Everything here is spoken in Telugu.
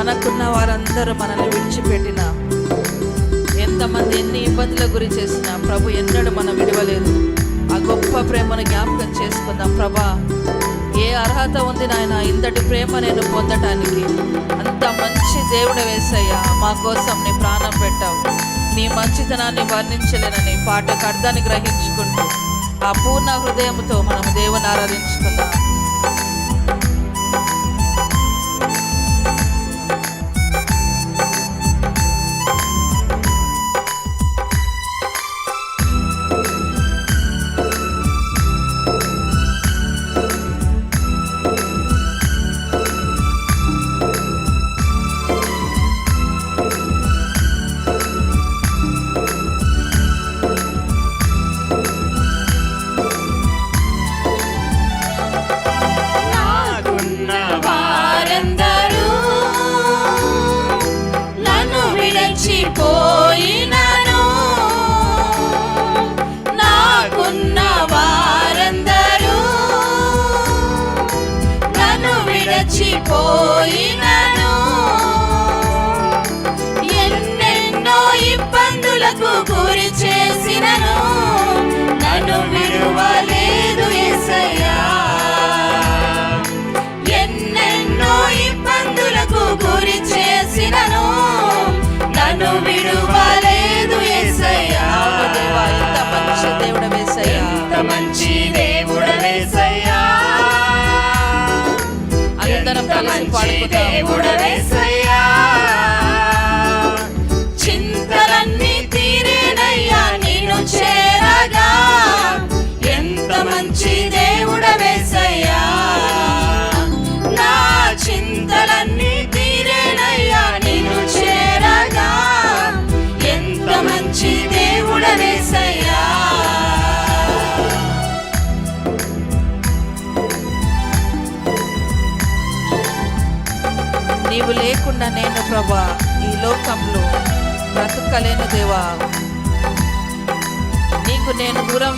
మనకున్న వారందరూ మనల్ని విడిచిపెట్టిన ఎంతమంది ఎన్ని ఇబ్బందుల గురి చేసినా ప్రభు ఎన్నడూ మనం విడవలేదు. ఆ గొప్ప ప్రేమను జ్ఞాపకం చేసుకుందాం ప్రభా. ఏ అర్హత ఉంది నాయన? ఇంతటి ప్రేమ నేను పొందటానికి అంత మంచి దేవుడు వేసయ్యా. మా కోసం నీ ప్రాణం పెట్టావు. నీ మంచితనాన్ని వర్ణించలేనని పాటకు అర్థాన్ని గ్రహించుకుంటూ ఆ పూర్ణ హృదయంతో మనం దేవుని ఆరాధించుకుందాం. విడిచిపోయినను నాకున్న వారందరూ నన్ను విడచిపోయినను. ఎన్నెన్నో ఇబ్బందులకు గురి చేసినను. నన్ను అందరం కలిసి పాడుకుందాం. చింతలన్నీ తీరేనయ్యా నిన్ను చేరగా. ఎంత మంచి దేవుడవేసయ్యా నా చింతలన్నీ తీరేనయ్యా నిన్ను చేరగా. ఎంత మంచి దేవుడవేసయ్యా నీవు లేకుండా నేను ప్రభా ఈ లోకంలో బ్రతకలేను దేవా. నీకు నేను దూరం